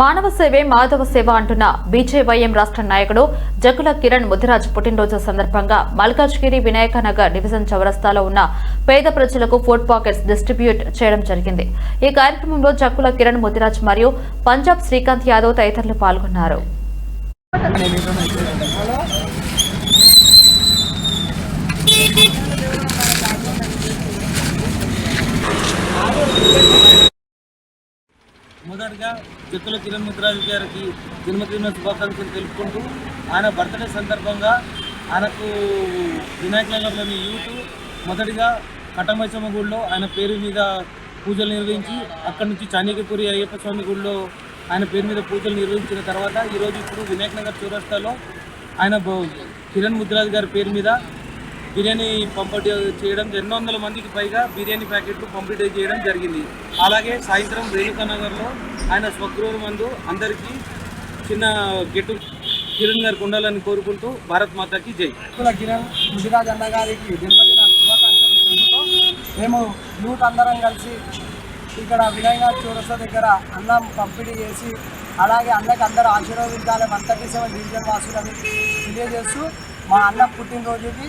మానవ సేవే మాధవ సేవ అంటున్న బీజేవైఎం రాష్ట్ర నాయకుడు జగుల కిరణ్ ముదిరాజ్ పుట్టినరోజు సందర్భంగా మల్కాజ్గిరి వినాయక నగర్ డివిజన్ చౌరస్తాలో ఉన్న పేద ప్రజలకు ఫుడ్ పాకెట్స్ డిస్ట్రిబ్యూట్ చేయడం జరిగింది. ఈ కార్యక్రమంలో జక్కుల కిరణ్ ముదిరాజ్ మరియు పంజాబ్ శ్రీకాంత్ యాదవ్ తదితరులు పాల్గొన్నారు. మొదటగా చెక్కుల కిరణ్ ముద్రాజు గారికి జన్మదిన శుభాకాంక్షలు తెలుపుకుంటూ ఆయన బర్త్డే సందర్భంగా ఆయనకు వినాయకనగర్లోని యూత్ మొదటిగా కటమైసమ్మ గుడిలో ఆయన పేరు మీద పూజలు నిర్వహించి అక్కడి నుంచి చాణిక్యపురి అయ్యప్ప స్వామి గుడిలో ఆయన పేరు మీద పూజలు నిర్వహించిన తర్వాత ఈరోజు ఇప్పుడు వినాయక నగర్ చౌరస్తాలో ఆయన కిరణ్ ముద్రాజు గారి పేరు మీద బిర్యానీ పంపిణీ చేయడం రెండు వందల మందికి పైగా బిర్యానీ ప్యాకెట్లు పంపిణీ చేయడం జరిగింది. అలాగే సాయంత్రం రేణుకానగర్లో ఆయన స్వగృహ మందు అందరికీ చిన్న గెట్టు కిరణ్ గారికి ఉండాలని కోరుకుంటూ భారత్ మాతాకి జై. కిరణ్ ముదిరాజ్ అన్న గారికి జన్మదిన మేము యూత్ అందరం కలిసి ఇక్కడ వినాయక చౌరస్తా దగ్గర అన్నం పంపిణీ చేసి అలాగే అన్నకి అందరూ ఆశీర్వదించాలి వన్ థర్టీ డివిజన్ వాసులని తెలియజేస్తూ మా అన్న పుట్టినరోజుకి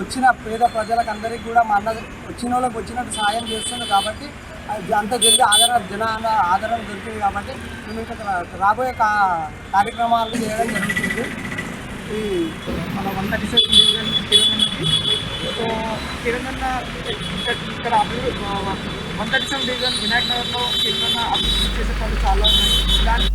వచ్చిన పేద ప్రజలకు అందరికీ కూడా మా అన్న వచ్చిన వాళ్ళకి వచ్చినట్టు సాయం చేస్తుంది కాబట్టి అది అంత జరిగి ఆదరణ జన ఆదరణ దొరికింది కాబట్టి మేము ఇక్కడ రాబోయే కా కార్యక్రమాలు చేయడం జరుగుతుంది. ఈ మన వంట థర్టీ డివిజన్ సో ఇక్కడ అభివృద్ధి వంట థర్టీ డివిజన్ వినాయక నగర్లో కిరణ్ అభివృద్ధి చేసే పనులు చాలా ఉన్నాయి.